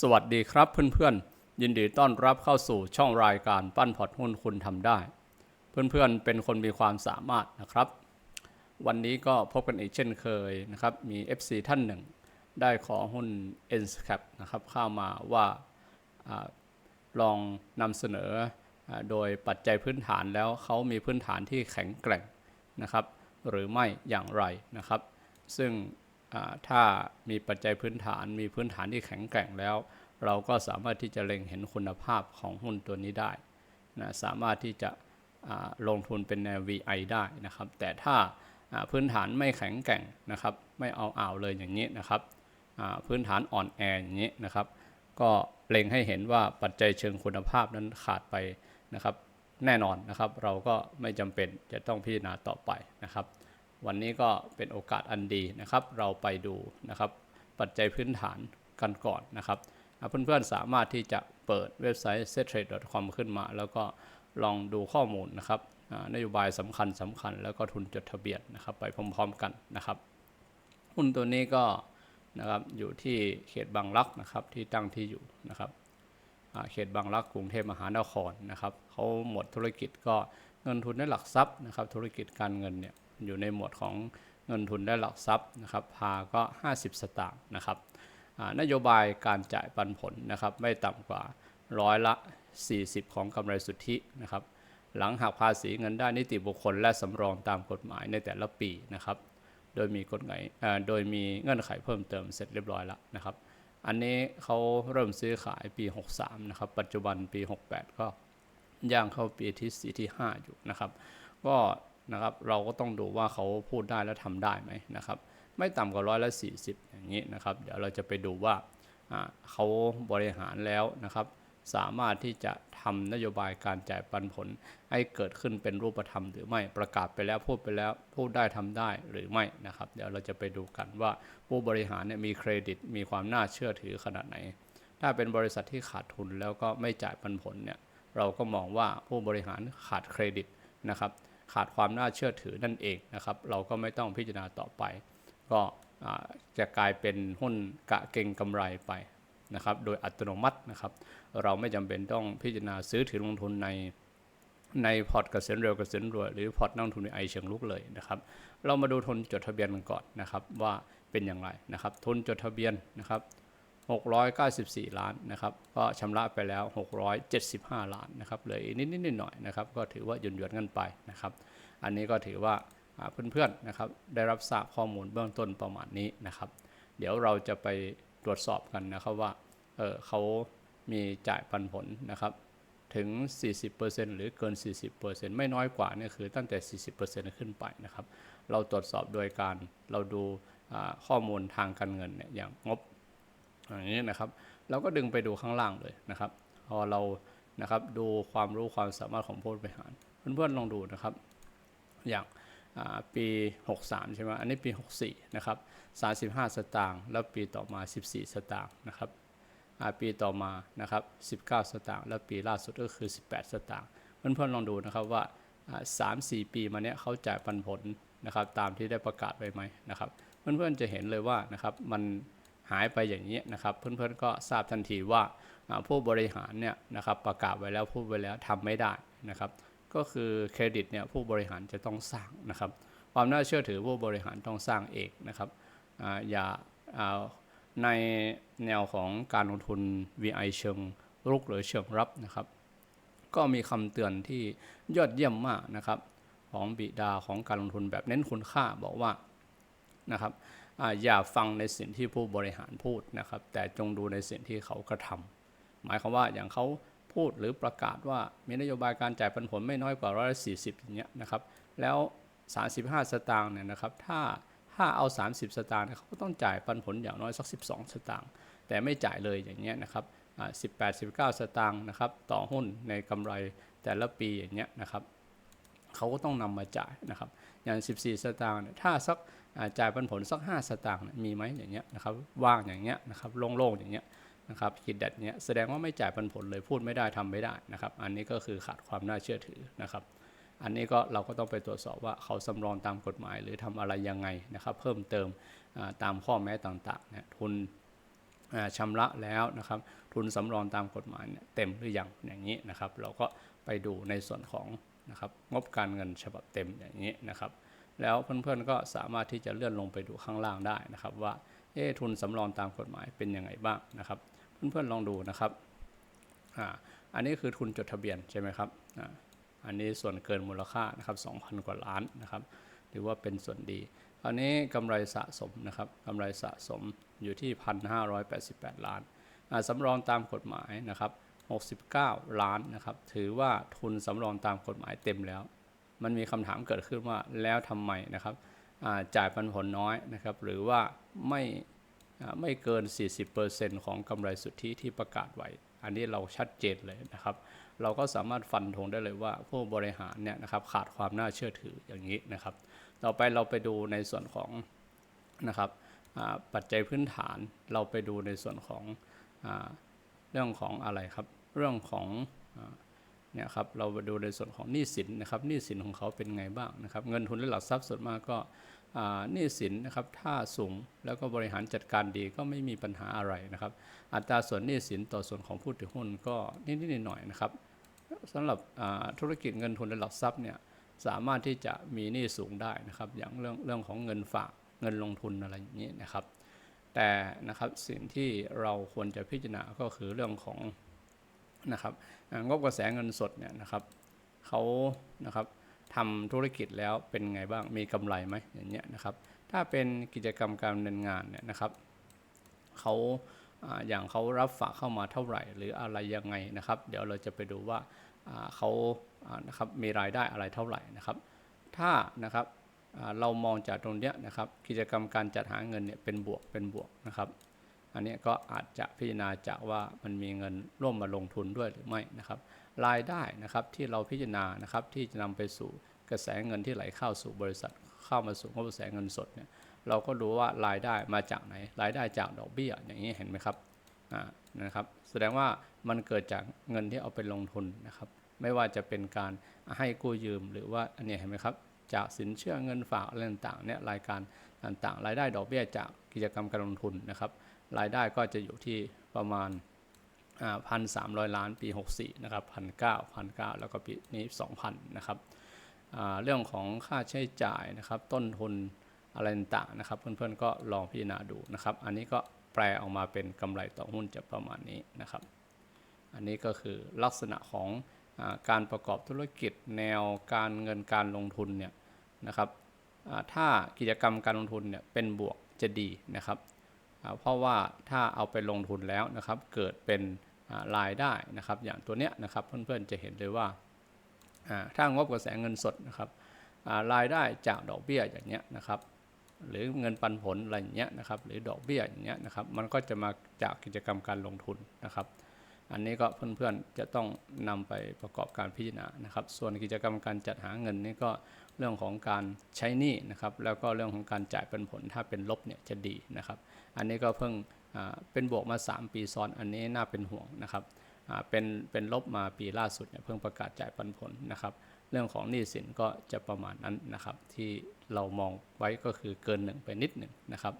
สวัสดีครับเพื่อนๆ ยินดีต้อนรับเข้าสู่ช่องรายการปั้นพอร์ตหุ้นคุณทำได้ เพื่อนๆเป็นคนมีความสามารถนะครับ วันนี้ก็พบกันอีกเช่นเคยนะครับ มี FC ท่านหนึ่ง ได้ขอหุ้น n s c a p นะครับเข้ามาว่าอลองนำเสนออโดยปัจจัยพื้นฐานแล้วเขามีพื้นฐานที่แข็งแกร่งนะครับ หรือไม่อย่างไรนะครับ ซึ่ง ถ้ามีปัจจัยพื้นฐานมีพื้นฐานที่แข็งแกร่งแล้ว เราก็สามารถที่จะเล็งเห็นคุณภาพของหุ้นตัวนี้ได้นะสามารถที่จะลงทุนเป็นแนว VI ได้นะครับ แต่ถ้าพื้นฐานไม่แข็งแกร่งนะครับ ไม่เอาอ่าวเลยอย่างนี้นะครับพื้นฐานอ่อนแออย่างนี้นะครับ ก็เล็งให้เห็นว่าปัจจัยเชิงคุณภาพนั้นขาดไปนะครับ แน่นอนนะครับ เราก็ไม่จำเป็นจะต้องพิจารณาต่อไปนะครับ วันนี้ก็เป็นโอกาสอันดีนะครับ เราไปดูนะครับ ปัจจัยพื้นฐานกันก่อนนะครับอะเพื่อนๆสามารถที่จะเปิดเว็บไซต์ settrade.com ขึ้นมา แล้วก็ลองดูข้อมูลนะครับนโยบายสำคัญสำคัญแล้วก็ทุนจดทะเบียนนะครับไปพร้อมๆกันนะครับหุ้นตัวนี้ก็นะครับอยู่ที่เขตบางรักนะครับที่ตั้งที่อยู่นะครับเขตบางรักกรุงเทพมหานครนะครับเขาหมดธุรกิจก็เงินทุนได้หลักทรัพย์นะครับธุรกิจการเงินเนี่ย อยู่ในหมวดของเงินทุนได้หลักทรัพย์นะครับพาก็ 50 สตางค์นะครับนโยบายการจ่ายปันผลนะครับไม่ต่ำกว่าร้อยละ 40 ของกำไรสุทธินะครับหลังหักภาษีเงินได้นิติบุคคลและสำรองตามกฎหมายในแต่ละปีนะครับโดยมีกฎหมายเอ่อโดยมีเงื่อนไขเพิ่มเติมเสร็จเรียบร้อยแล้วนะครับ อันนี้เขาเริ่มซื้อขายปี 63 นะครับ ปัจจุบันปี 68 ก็ย่างเข้าปีที่ 4 ที่ 5 อยู่นะครับ ก็ นะครับ เราก็ต้องดูว่าเขาพูดได้และทำได้ไหมนะครับ ไม่ต่ำกว่าร้อยละ40อย่างนี้นะครับ เดี๋ยวเราจะไปดูว่าเขาบริหารแล้วนะครับ สามารถที่จะทำนโยบายการจ่ายปันผล ให้เกิดขึ้นเป็นรูปธรรมหรือไม่ประกาศไปแล้วพูดไปแล้วพูดได้ทำได้หรือไม่นะครับ เดี๋ยวเราจะไปดูกันว่าผู้บริหารเนี่ยมีเครดิตมีความน่าเชื่อถือขนาดไหน ถ้าเป็นบริษัทที่ขาดทุนแล้วก็ไม่จ่ายปันผลเนี่ยเราก็มองว่าผู้บริหารขาดเครดิตนะครับ ขาดความน่าเชื่อถือนั่นเองนะครับเราก็ไม่ต้องพิจารณาต่อไป ก็จะกลายเป็นหุ้นกะเก่งกำไรไปนะครับโดยอัตโนมัตินะครับ เราไม่จำเป็นต้องพิจารณาซื้อถือลงทุนในในพอร์ตเกษียณเร็วเกษียณรวยหรือพอร์ตนักลงทุนในไอเชิงลุกเลยนะครับ เรามาดูทุนจดทะเบียนกันก่อนนะครับว่าเป็นอย่างไรนะครับ ทุนจดทะเบียนนะครับ 694 ล้านนะครับ ก็ชำระไปแล้ว 675 ล้านนะครับเหลืออีกนิดๆหน่อยๆนะครับ ก็ถือว่าหย่อนกันไปนะครับ อันนี้ก็ถือว่าอ่าเพื่อนๆนะครับ ได้รับทราบข้อมูลเบื้องต้นประมาณนี้นะครับ เดี๋ยวเราจะไปตรวจสอบกันนะครับว่าเออเขามีจ่ายปันผลนะครับ ถึง 40%หรือเกิน 40%ไม่น้อยกว่านี่คือตั้งแต่ 40%ขึ้นไปนะครับ เราตรวจสอบโดยการเราดูข้อมูลทางการเงินเนี่ยอย่างงบ อย่างนี้นะครับ เราก็ดึงไปดูข้างล่างเลยนะครับ พอเรานะครับดูความรู้ความสามารถของผู้บริหาร เพื่อนๆลองดูนะครับ อย่างปี 63 ใช่ไหมอันนี้ปี 64 นะครับ 35 สตางค์ แล้วปีต่อมา 14 สตางค์นะครับอ่าปีต่อมานะครับ 19 สตางค์ แล้วปีล่าสุดก็คือ 18 สตางค์ เพื่อนๆลองดูนะครับว่าอ่าสามสี่ปีมาเนี้ยเขาจ่ายปันผลนะครับ ตามที่ได้ประกาศไว้ไหมนะครับ เพื่อนๆจะเห็นเลยว่านะครับ มัน หายไปอย่างนี้นะครับเพื่อนๆก็ทราบทันทีว่าผู้บริหารเนี่ยนะครับประกาศไว้แล้วพูดไว้แล้วทำไม่ได้นะครับ ก็คือเครดิตเนี่ยผู้บริหารจะต้องสร้างนะครับ ความน่าเชื่อถือผู้บริหารต้องสร้างเองนะครับออย่าอ่าในแนวของการลงทุน VI เชิงรุกหรือเชิงรับนะครับ ก็มีคำเตือนที่ยอดเยี่ยมมากนะครับ ของบิดาของการลงทุนแบบเน้นคุณค่าบอกว่านะครับ อย่าฟังในสิ่งที่ผู้บริหารพูดนะครับ แต่จงดูในสิ่งที่เขากระทำหมายความว่าอย่างเขาพูดหรือประกาศว่ามีนโยบายการจ่ายปันผลไม่น้อยกว่าร้อยละสี่สิบอย่างเงี้ยนะครับ แล้ว 35 สตางค์เนี่ยนะครับ ถ้าถ้าเอา 30 สตางค์เขาก็ต้องจ่ายปันผลอย่างน้อยสัก 12 สตางค์แต่ไม่จ่ายเลยอย่างเงี้ยนะครับอ่า18 19สตางค์นะครับต่อหุ้นในกำไรแต่ละปีอย่างเงี้ยนะครับเขาก็ต้องนำมาจ่ายนะครับอย่าง 14 สตางค์เนี่ยถ้าสัก จ่ายปันผลสัก 5 สตางค์มีไหมอย่างเงี้ยนะครับว่างอย่างเงี้ยนะครับโล่งๆอย่างเงี้ยนะครับคิดแดดเนี้ยแสดงว่าไม่จ่ายปันผลเลยพูดไม่ได้ทำไม่ได้นะครับ อันนี้ก็คือขาดความน่าเชื่อถือนะครับ อันนี้ก็เราก็ต้องไปตรวจสอบว่าเขาสำรองตามกฎหมาย หรือทำอะไรยังไงนะครับเพิ่มเติมตามข้อแม้ต่างๆนะทุนอ่าชำระแล้วนะครับ ทุนสำรองตามกฎหมายเนี่ยเต็มหรือยังอย่างนี้นะครับ เราก็ไปดูในส่วนของนะครับงบการเงินฉบับเต็มอย่างนี้นะครับ แล้วเพื่อนๆก็สามารถที่จะเลื่อนลงไปดูข้างล่างได้นะครับ ว่าเอ๊ทุนสำรองตามกฎหมายเป็นยังไงบ้างนะครับ เพื่อนๆลองดูนะครับอ่าอันนี้คือทุนจดทะเบียนใช่ไหมครับอ่าอันนี้ส่วนเกินมูลค่านะครับ2,000 กว่าล้านนะครับถือว่าเป็นส่วนดีคราวนี้กำไรสะสมนะครับกำไรสะสมอยู่ที่ 1,588 ล้านอ่าสำรองตามกฎหมายนะครับ69 ล้านนะครับ ถือว่าทุนสำรองตามกฎหมายเต็มแล้ว มันมีคำถามเกิดขึ้นว่าแล้วทำไมนะครับจ่ายปันผลน้อยนะครับ หรือว่าไม่ไม่เกิน 40%ของกำไรสุทธิที่ประกาศไว้ อันนี้เราชัดเจนเลยนะครับ เราก็สามารถฟันธงได้เลยว่าผู้บริหารเนี่ยนะครับขาดความน่าเชื่อถืออย่างนี้นะครับ ต่อไปเราไปดูในส่วนของนะครับปัจจัยพื้นฐานเราไปดูในส่วนของอเรื่องของอะไรครับ เรื่องของ เนี่ยครับเราไปดูในส่วนของหนี้สินนะครับหนี้สินของเขาเป็นไงบ้างนะครับ เงินทุนและหลักทรัพย์ส่วนมากก็หนี้สินนะครับถ้าสูงแล้วก็บริหารจัดการดีก็ไม่มีปัญหาอะไรนะครับ อัตราส่วนหนี้สินต่อส่วนของผู้ถือหุ้นก็นิดๆหน่อยๆนะครับสำหรับธุรกิจเงินทุนและหลักทรัพย์เนี่ยสามารถที่จะมีหนี้สูงได้นะครับ อย่างเรื่องเรื่องของเงินฝากเงินลงทุนอะไรอย่างนี้นะครับ แต่นะครับสิ่งที่เราควรจะพิจารณาก็คือเรื่องของ นะครับงบกระแสเงินสดเนี่ยนะครับเขานะครับทำธุรกิจแล้วเป็นไงบ้างมีกำไรไหมอย่างเงี้ยนะครับถ้าเป็นกิจกรรมการดำเนินงานเนี่ยนะครับเขาอย่างเขารับฝากเข้ามาเท่าไหร่ หรืออะไรยังไงนะครับ เดี๋ยวเราจะไปดูว่าเขานะครับมีรายได้อะไรเท่าไหร่นะครับ ถ้านะครับเรามองจากตรงเนี้ยนะครับกิจกรรมการจัดหาเงินเนี่ยเป็นบวกเป็นบวกนะครับ อันนี้ก็อาจจะพิจารณาจากว่ามันมีเงินร่วมมาลงทุนด้วยหรือไม่นะครับ รายได้นะครับที่เราพิจารณานะครับที่จะนำไปสู่กระแสเงินที่ไหลเข้าสู่บริษัทเข้ามาสู่กระแสเงินสดเนี่ยเราก็รู้ว่ารายได้มาจากไหน รายได้จากดอกเบี้ยอย่างนี้เห็นไหมครับอ่านะครับแสดงว่ามันเกิดจากเงินที่เอาไปลงทุนนะครับ ไม่ว่าจะเป็นการให้กู้ยืมหรือว่าอันนี้เห็นไหมครับจากสินเชื่อเงินฝากอะไรต่างๆเนี่ยรายการต่างๆ รายได้ดอกเบี้ยจากกิจกรรมการลงทุนนะครับ รายได้ก็จะอยู่ที่ประมาณพันสามร้อยล้านปี 64นะครับพันเก้าพันเก้าแล้วก็ปีนี้2,000นะครับเรื่องของค่าใช้จ่ายนะครับ ต้นทุนอะไรต่างนะครับ เพื่อนๆก็ลองพิจารณาดูนะครับ อันนี้ก็แปลออกมาเป็นกำไรต่อหุ้นจะประมาณนี้นะครับ อันนี้ก็คือลักษณะของอการประกอบธุรกิจแนวการเงินการลงทุนเนี่ยนะครับถ้ากิจกรรมการลงทุนเนี่ยเป็นบวกจะดีนะครับ เพราะว่าถ้าเอาไปลงทุนแล้วนะครับ เกิดเป็นรายได้นะครับ อย่างตัวเนี้ยนะครับเพื่อนๆจะเห็นเลยว่าถ้างบกระแสเงินสดนะครับรายได้จากดอกเบี้ยอย่างเงี้ยนะครับ หรือเงินปันผลอะไรอย่างเงี้ยนะครับ หรือดอกเบี้ยอย่างเงี้ยนะครับ มันก็จะมาจากกิจกรรมการลงทุนนะครับ อันนี้ก็เพื่อนๆจะต้องนำไปประกอบการพิจารณานะครับ ส่วนกิจกรรมการจัดหาเงินนี่ก็เรื่องของการใช้หนี้นะครับ แล้วก็เรื่องของการจ่ายเป็นผลถ้าเป็นลบเนี่ยจะดีนะครับ อันนี้ก็เพิ่งเป็นบวกมา 3 ปีซ้อนอันนี้น่าเป็นห่วงนะครับเป็นเป็นลบมาปีล่าสุดเนี่ยเพิ่งประกาศจ่ายปันผลนะครับ เรื่องของหนี้สินก็จะประมาณนั้นนะครับ ที่เรามองไว้ก็คือเกินหนึ่งไปนิดหนึ่งนะครับ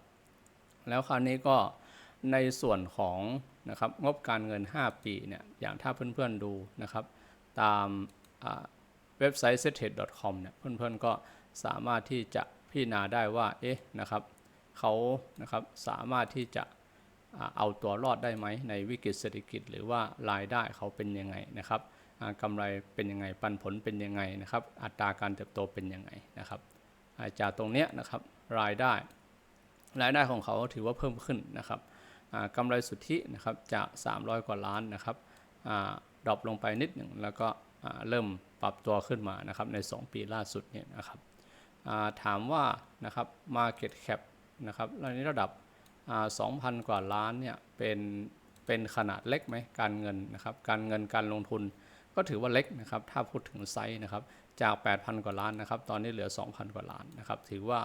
แล้วคราวนี้ก็ ในส่วนของนะครับงบการเงิน 5 ปีเนี่ยอย่างถ้าเพื่อนๆดูนะครับตามเว็บไซต์ s e t e d c o m เนี่ยเพื่อนๆก็สามารถที่จะพิจารณาได้ว่าเอ๊ะนะครับเขานะครับสามารถที่จะเอาตัวรอดได้ไหมในวิกฤตเศรษฐกิจ หรือว่ารายได้เขาเป็นยังไงนะครับอ่ากำไรเป็นยังไงปันผลเป็นยังไงนะครับ อัตราการเติบโตเป็นยังไงนะครับจากตรงเนี้ยนะครับรายได้ รายได้ของเขาถือว่าเพิ่มขึ้นนะครับ กำไรสุทธินะครับจาก 300 กว่าล้านนะครับดรอปลงไปนิดหนึ่งแล้วก็เริ่มปรับตัวขึ้นมานะครับใน 2 ปีล่าสุดเนี่ยนะครับถามว่านะครับ Market Cap นะครับในระดับอ่า2,000 กว่าล้านเนี่ยเป็นเป็นขนาดเล็กไหมการเงินนะครับการเงินการลงทุนก็ถือว่าเล็กนะครับถ้าพูดถึงไซส์นะครับจาก 8,000 กว่าล้านนะครับตอนนี้เหลือ 2,000 กว่าล้านนะครับถือว่า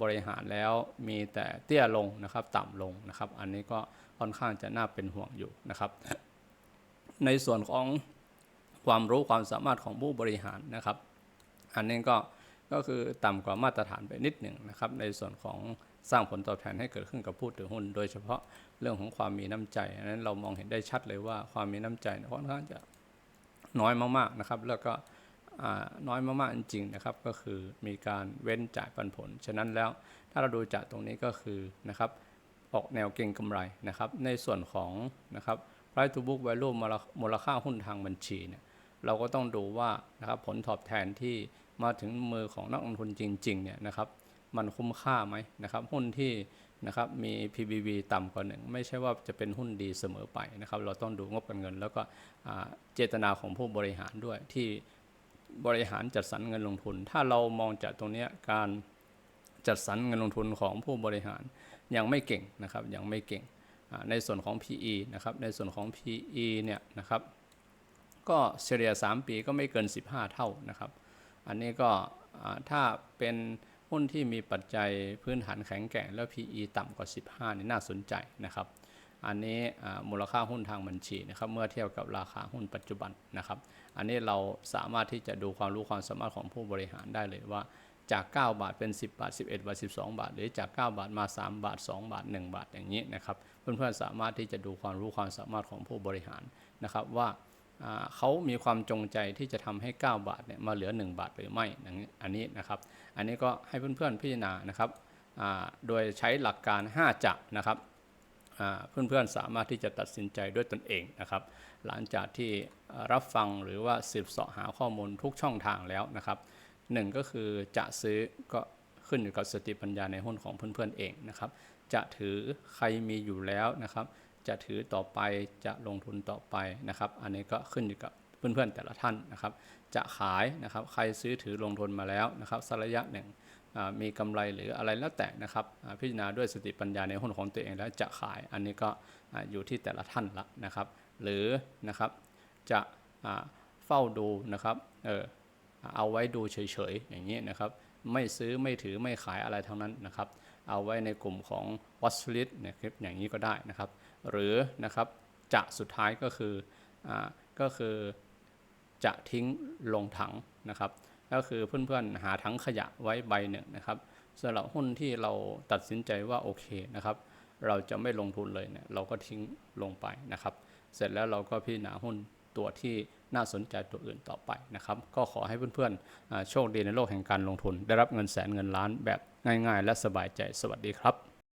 บริหารแล้วมีแต่เตี้ยลงนะครับต่ำลงนะครับ อันนี้ก็ค่อนข้างจะน่าเป็นห่วงอยู่นะครับ ในส่วนของความรู้ความสามารถของผู้บริหารนะครับ อันนี้ก็ก็คือต่ำกว่ามาตรฐานไปนิดหนึ่งนะครับ ในส่วนของสร้างผลตอบแทนให้เกิดขึ้นกับผู้ถือหุ้น โดยเฉพาะเรื่องของความมีน้ำใจอันนั้นเรามองเห็นได้ชัดเลยว่าความมีน้ำใจค่อนข้างจะน้อยมากๆนะครับ แล้วก็ น้อยมากๆจริงๆนะครับ ก็คือมีการเว้นจ่ายปันผล ฉะนั้นแล้วถ้าเราดูจากตรงนี้ก็คือนะครับออกแนวเก็งกำไรนะครับ ในส่วนของนะครับ price to book value มูลมูลค่าหุ้นทางบัญชีเนี่ยเราก็ต้องดูว่านะครับผลตอบแทนที่มาถึงมือของนักลงทุนจริงๆเนี่ยนะครับมันคุ้มค่าไหมนะครับหุ้นที่นะครับมี PBV ต่ำกว่าหนึ่งไม่ใช่ว่าจะเป็นหุ้นดีเสมอไปนะครับ เราต้องดูงบการเงิน แล้วก็เจตนาของผู้บริหารด้วยที่ บริหารจัดสรรเงินลงทุน ถ้าเรามองจากตรงนี้การจัดสรรเงินลงทุนของผู้บริหารยังไม่เก่งนะครับยังไม่เก่งในส่วนของ PE นะครับในส่วนของ PE เนี่ยนะครับก็เฉลี่ย 3 ปีก็ไม่เกิน 15 เท่านะครับ อันนี้ก็ถ้าเป็นหุ้นที่มีปัจจัยพื้นฐานแข็งแกร่งแล้ว PE ต่ำกว่า 15นี่น่าสนใจนะครับ อันนี้มูลค่าหุ้นทางบัญชีนะครับเมื่อเทียบกับราคาหุ้นปัจจุบันนะครับ อันนี้เราสามารถที่จะดูความรู้ความสามารถของผู้บริหารได้เลยว่าจาก 9 บาทเป็น 10 บาท 11 บาท 12 บาท หรือจาก 9 บาทมา 3 บาท 2 บาท 1 บาทอย่างนี้นะครับเพื่อนๆสามารถที่จะดูความรู้ความสามารถของผู้บริหารนะครับว่าเขามีความจงใจที่จะทำให้ 9 บาทเนี่ยมาเหลือ 1 บาทหรือไม่อย่างนี้อันนี้นะครับ อันนี้ก็ให้เพื่อนๆพิจารณานะครับโดยใช้หลักการ 5จะนะครับ เพื่อนๆสามารถที่จะตัดสินใจด้วยตนเองนะครับหลังจากที่รับฟังหรือว่าสืบเสาะหาข้อมูลทุกช่องทางแล้วนะครับหนึ่งก็คือจะซื้อก็ขึ้นอยู่กับสติปัญญาในหุ้นของเพื่อนๆเองนะครับจะถือใครมีอยู่แล้วนะครับ จะถือต่อไปจะลงทุนต่อไปนะครับ อันนี้ก็ขึ้นอยู่กับเพื่อนๆแต่ละท่านนะครับ จะขายนะครับใครซื้อถือลงทุนมาแล้วนะครับสักระยะหนึ่ง มีกำไรหรืออะไรแล้วแต่นะครับพิจารณาด้วยสติปัญญาในหุ้นของตัวเองแล้วจะขายอันนี้ก็อยู่ที่แต่ละท่านละนะครับ หรือนะครับจะเฝ้าดูนะครับเออเอาไว้ดูเฉยๆอย่างนี้นะครับไม่ซื้อไม่ถือไม่ขายอะไรทั้งนั้นนะครับ เอาไว้ในกลุ่มของ watch list นะครับอย่างนี้ก็ได้นะครับ หรือนะครับจะสุดท้ายก็คืออก็คือจะทิ้งลงถังนะครับ ก็คือเพื่อนๆหาถังขยะไว้ใบหนึ่งนะครับสำหรับหุ้นที่เราตัดสินใจว่าโอเคนะครับ เราจะไม่ลงทุนเลยเนี่ยเราก็ทิ้งลงไปนะครับ เสร็จแล้วเราก็พิจารณาหุ้นตัวที่น่าสนใจตัวอื่นต่อไปนะครับ ก็ขอให้เพื่อนๆโชคดีในโลกแห่งการลงทุน ได้รับเงินแสนเงินล้านแบบง่าย ๆ และสบายใจสวัสดีครับ